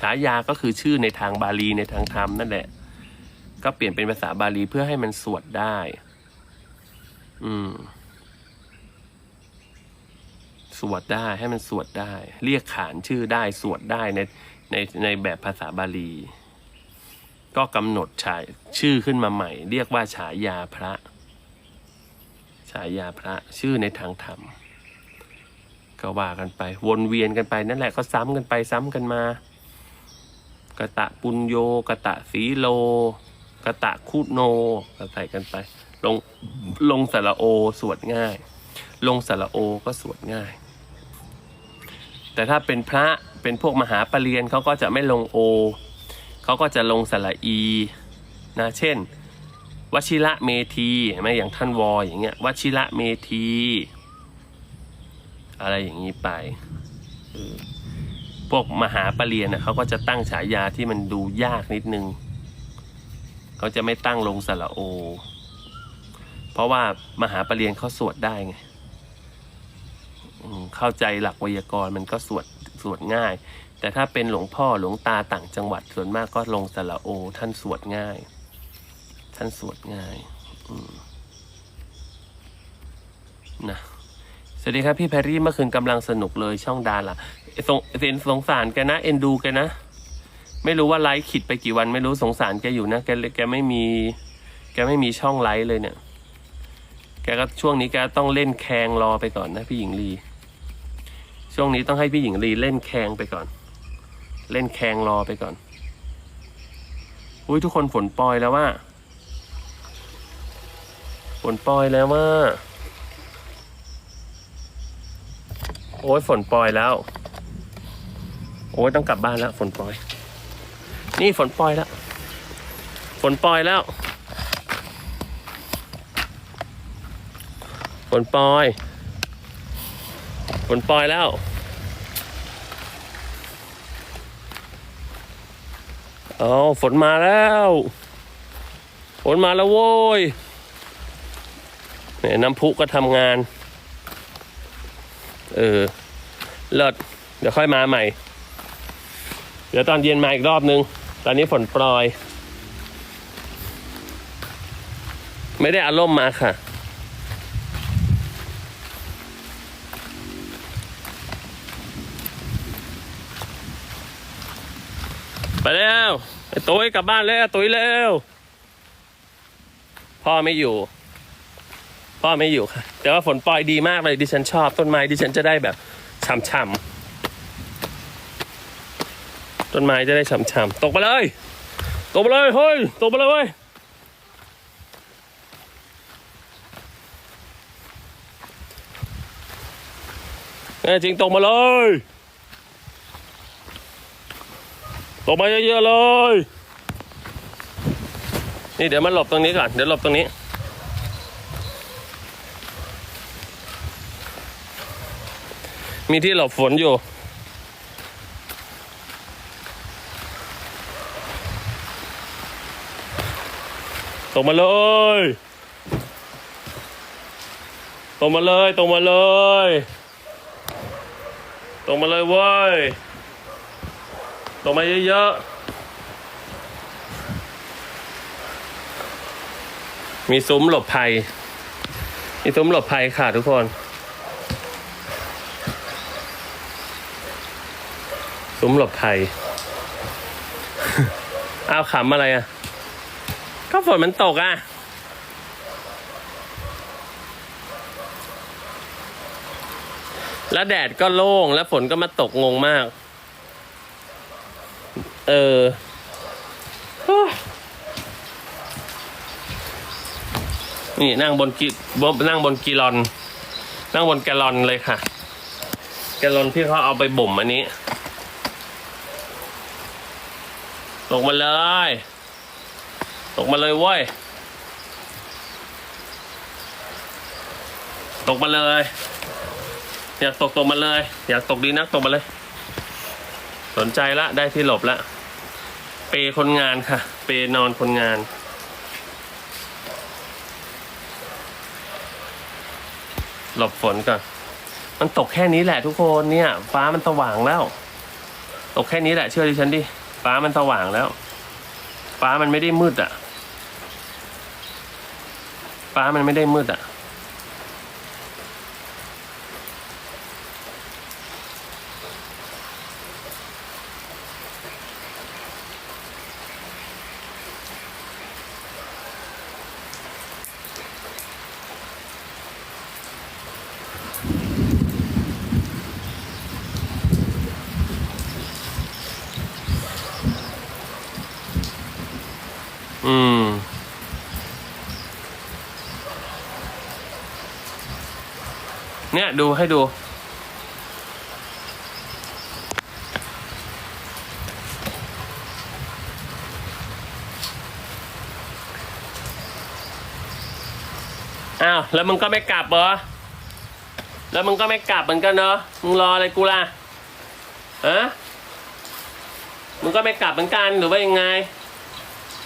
ฉายาก็คือชื่อในทางบาลีในทางธรรมนั่นแหละ ก็เปลี่ยนเป็นภาษาบาลีเพื่อให้มันสวดได้ อืม สวดได้ให้มันสวดได้ เรียกขานชื่อได้สวดได้ในในในแบบภาษาบาลี ก็กำหนดฉายชื่อขึ้นมาใหม่ เรียกว่าฉายาพระ ฉายาพระชื่อในทางธรรมก็ว่ากันไป วนเวียนกันไปนั่นแหละก็ซ้ำกันไปซ้ำกันมา กะตะปุญโยกะตะสีโลกะตะคุโนก็ใส่กันไป ลงลงสระโอสวดง่าย ลงสระโอก็สวดง่าย แต่ถ้าเป็นพระเป็นพวกมหาปรริญญาเขาก็จะไม่ลงโอเขาก็จะลงสระอีนะเช่นวชิระเมธีไหมอย่างท่านวออย่างเงี้ยวชิระเมธี อะไรอย่างนี้ไปอ พวกมหาปรริญญาเขาก็จะตั้งฉายาที่มันดูยากนิดนึง เขาจะไม่ตั้งลงสระโอ เพราะว่ามหาปรริญญาเขาสวดได้ไงเข้าใจหลักไวยากรณ์มันก็สวดสวดง่าย แต่ถ้าเป็นหลวงพ่อหลวงตาต่างจังหวัดส่วนมากก็ลงสระโอ ท่านสวดง่าย ท่านสวดง่ายนะ สวัสดีครับพี่แพรรี่เมื่อคืนกำลังสนุกเลยช่องดาล่ะสงเห็นสงสารแกนะ เอ็นดูแกนะ ไม่รู้ว่าไลฟ์ขิดไปกี่วัน ไม่รู้สงสารแกอยู่นะแกแกไม่มี แกไม่มีช่องไลฟ์เลยเนี่ย แกก็ช่วงนี้แกต้องเล่นแคงรอไปก่อนนะพี่หญิงลี ช่วงนี้ต้องให้พี่หญิงลีเล่นแคงไปก่อน เล่นแคงรอไปก่อนอุ้ยทุกคนฝนปล่อยแล้วว่าฝนปล่อยแล้วว่า โอ้ยฝนปล่อยแล้ว โอ้ยต้องกลับบ้านแล้ว ฝนปล่อย นี่ฝนปล่อยแล้ว ฝนปล่อยแล้ว ฝนปล่อย ฝนปล่อยแล้ว เอาฝนมาแล้ว ฝนมาแล้วโว้ยเนี่ยน้ำพุก็ทำงาน เออเลิศเดี๋ยวค่อยมาใหม่ เดี๋ยวตอนเย็นมาอีกรอบนึง ตอนนี้ฝนปลอย ไม่ได้อารมณ์มาค่ะ ไปแล้วไอ้ตุ้ยกลับบ้านแล้วตุ้ยเร็วพ่อไม่อยู่ พ่อไม่อยู่ค่ะ แต่ว่าฝนปล่อยดีมากเลยดิฉันชอบต้นไม้ดิฉันจะได้แบบฉ่ำๆต้นไม้จะได้ฉ่ำๆตกไปเลยตกไปเลยเฮ้ยตกไปเลยเว้ยแน่จริงตกมาเลยตกมาเยอะๆเลย นี่เดี๋ยวมันหลบตรงนี้ก่อน เดี๋ยวหลบตรงนี้ มีที่หลบฝนอยู่ตกมาเลยตกมาเลยตกมาเลยตกมาเลยเว้ยตกมาเยอะๆ มีซุ้มหลบภัย มีซุ้มหลบภัยค่ะทุกคน ซุ้มหลบภัย เอาขำอะไรอะ ก็ฝนมันตกอะ แล้วแดดก็โล่ง แล้วฝนก็มาตกงงมาก เออนี่นั่งบนกีบนั่งบนกีลอน นั่งบนแกลลอนเลยค่ะ แกลลอนที่เขาเอาไปบ่มอันนี้ ตกมาเลย ตกมาเลยเว้ย ตกมาเลย อยากตกตกมาเลย อยากตกดีนักตกมาเลย สนใจละได้ที่หลบละ เปคนงานค่ะ เปนอนคนงานหลบฝนก่อน มันตกแค่นี้แหละทุกคนเนี่ย ฟ้ามันสว่างแล้ว ตกแค่นี้แหละเชื่อดิฉันดิ ฟ้ามันสว่างแล้ว ฟ้ามันไม่ได้มืดอะฟ้ามันไม่ได้มืดอะ อืม เนี่ยดูให้ดู อ้าว แล้วมึงก็ไม่กลับเหรอ แล้วมึงก็ไม่กลับเหมือนกันเนาะมึงรออะไรกูล่ะฮะมึงก็ไม่กลับเหมือนกันหรือว่ายังไง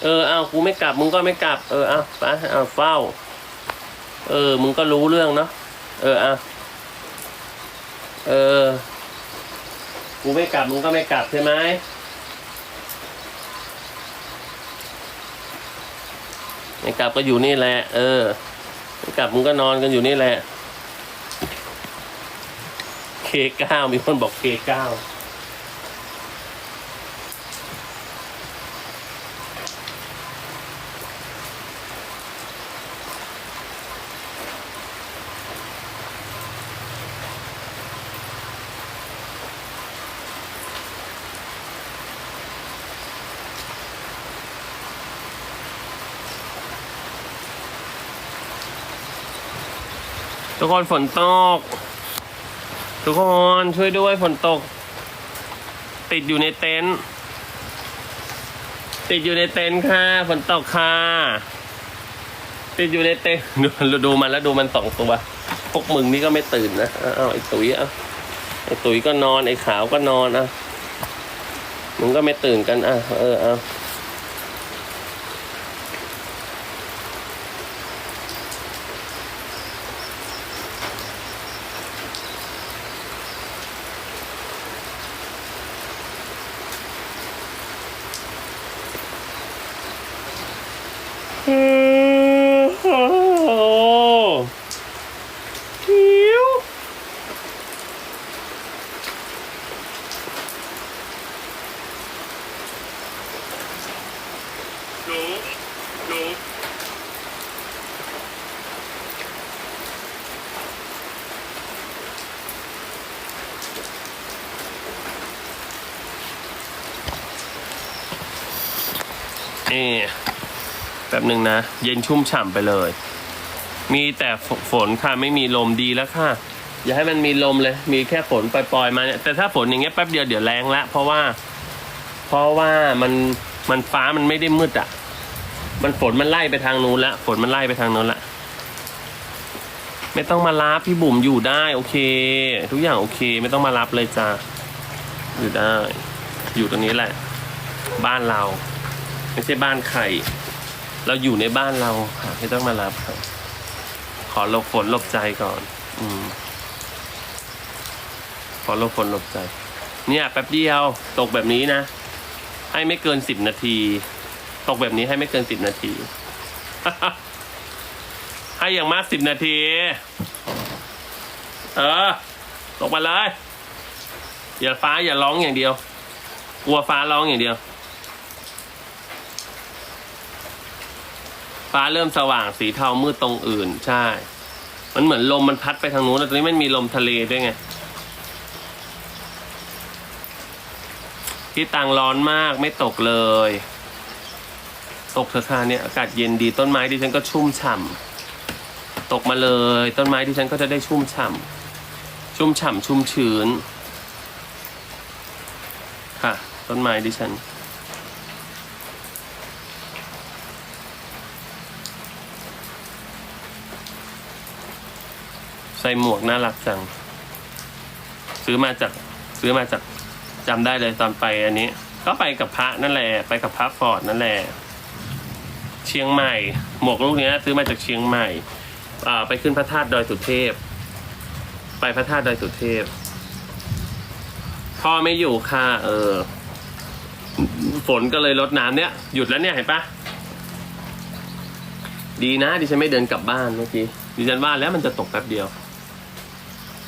เออเอากูไม่กลับมึงก็ไม่กลับ เออเอาไปเอาเฝ้า เออ มึงก็รู้เรื่องเนาะเออเอาเออ กูไม่กลับมึงก็ไม่กลับใช่ไหมไม่กลับก็อยู่นี่แหละ เออไม่กลับมึงก็นอนกันอยู่นี่แหละเคเก้ามีคนบอกเคเก้า ทุกคนฝนตก ทุกคนช่วยด้วยฝนตก ติดอยู่ในเต็นท์ติดอยู่ในเต็นท์ค่ะฝนตกค่ะติดอยู่ในเต็นท์ดูดูมันแล้วดูมันสองตัวพวกมึงนี่ก็ไม่ตื่นนะเอาเอาไอ้ตุ๋ยเอาไอ้ตุ๋ยก็นอนไอ้ขาวก็นอนอะมึงก็ไม่ตื่นกันอะเออเอา นี่แป๊บหนึ่งนะ เย็นชุ่มฉ่ำไปเลย มีแต่ฝนค่ะไม่มีลมดีแล้วค่ะ อย่าให้มันมีลมเลย มีแค่ฝนปล่อยๆมาเนี่ยแต่ถ้าฝนอย่างเงี้ยแป๊บเดียวเดี๋ยวแรงละเพราะว่า เพราะว่ามันมันฟ้ามันไม่ได้มืดอะ มันฝนมันไล่ไปทางนู้นละฝนมันไล่ไปทางนู้นละไม่ต้องมารับพี่บุ๋มอยู่ได้ โอเค ทุกอย่างโอเค ไม่ต้องมารับเลยจ้าอยู่ได้ อยู่ตรงนี้แหละ บ้านเรา ไม่ใช่บ้านใคร เราอยู่ในบ้านเราค่ะไม่ต้องมารับค่ะ ขอหลบฝนหลบใจก่อน อืม ขอหลบฝนหลบใจ เนี่ยแป๊บเดียว ตกแบบนี้นะ ให้ไม่เกินสิบนาที ตกแบบนี้ให้ไม่เกินสิบนาที ให้อย่างมากสิบนาที เออ ตกมาเลย อย่าฟ้าอย่าร้องอย่างเดียว กลัวฟ้าร้องอย่างเดียว ฟ้าเริ่มสว่างสีเทามืดตรงอื่น ใช่ มันเหมือนลมมันพัดไปทางนู้นแล้วตรงนี้มันมีลมทะเลด้วยไงที่ต่างร้อนมากไม่ตกเลย ตกเถอะค่ะเนี่ยอากาศเย็นดีต้นไม้ดิฉันก็ชุ่มฉ่ำตกมาเลย ต้นไม้ดิฉันก็จะได้ชุ่มฉ่ำชุ่มฉ่ำชุ่มชื้น ค่ะ ต้นไม้ดิฉัน ส่หมวกน่ารักจัง ซื้อมาจากซื้อมาจากจำได้เลยตอนไปอันนี้ ก็ไปกับพระนั่นแหละ ไปกับพระฟอร์ดนั่นแหละ เชียงใหม่ หมวกลูกเนี้ย ซื้อมาจากเชียงใหม่ไปขึ้นพระธาตุดอยสุเทพ ไปพระธาตุดอยสุเทพ พ่อไม่อยู่ค่ะ เออ ฝนก็เลยลดน้ำเนี่ยหยุดแล้วเนี่ยเห็นปะดีนะดิฉันไม่เดินกลับบ้านเมื่อกี้ดิฉันว่าแล้วมันจะตกแป๊บเดียว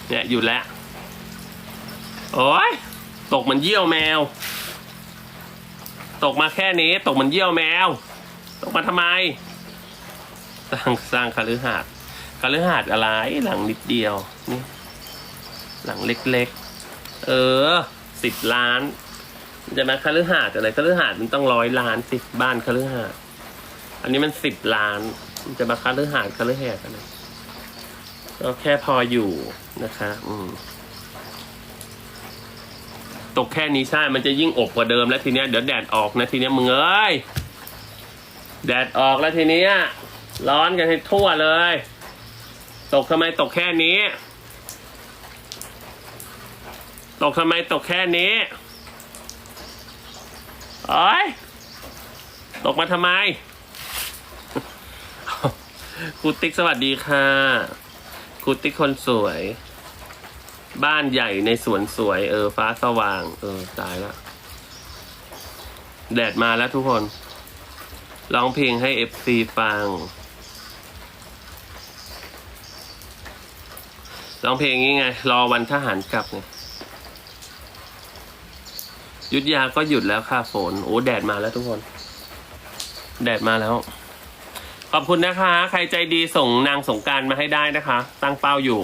เนี่ยหยุดแล้ว โอ้ยตกมันเยี่ยวแมว ตกมาแค่นี้ ตกมันเยี่ยวแมว ตกมาทำไม สร้างสร้างคฤหาสน์คฤหาสน์อะไรหลังนิดเดียวนี่หลังเล็กๆ เออสิบล้านจะมาคฤหาสน์อะไรคฤหาสน์มันต้องร้อยล้านสิบ้านคฤหาสน์อันนี้มันสิบล้านมันจะมาคฤหาสน์คฤหาสน์อะไร ก็แค่พออยู่นะคะ อืมตกแค่นี้ใช่ มันจะยิ่งอบกว่าเดิมแล้วทีเนี้ยเดี๋ยวแดดออกนะทีเนี้ยมึงเอ้ย แดดออกแล้วทีเนี้ยร้อนกันให้ทั่วเลย ตกทำไมตกแค่นี้ ตกทำไมตกแค่นี้โอ้ยตกมาทำไมครูติ๊กสวัสดีค่ะุติคนสวย บ้านใหญ่ในสวนสวย เออ ฟ้าสว่าง เออ ตายแล้วแดดมาแล้วทุกคนร้องเพลงให้เอฟซีฟังร้องเพลงนี้ไง รอวันทหารกลับไงยุดยาก็หยุดแล้วค่ะฝน โอ้ แดดมาแล้วทุกคน แดดมาแล้ว ขอบคุณนะคะ ใครใจดีส่งนางสงการมาให้ได้นะคะ ตั้งเป้าอยู่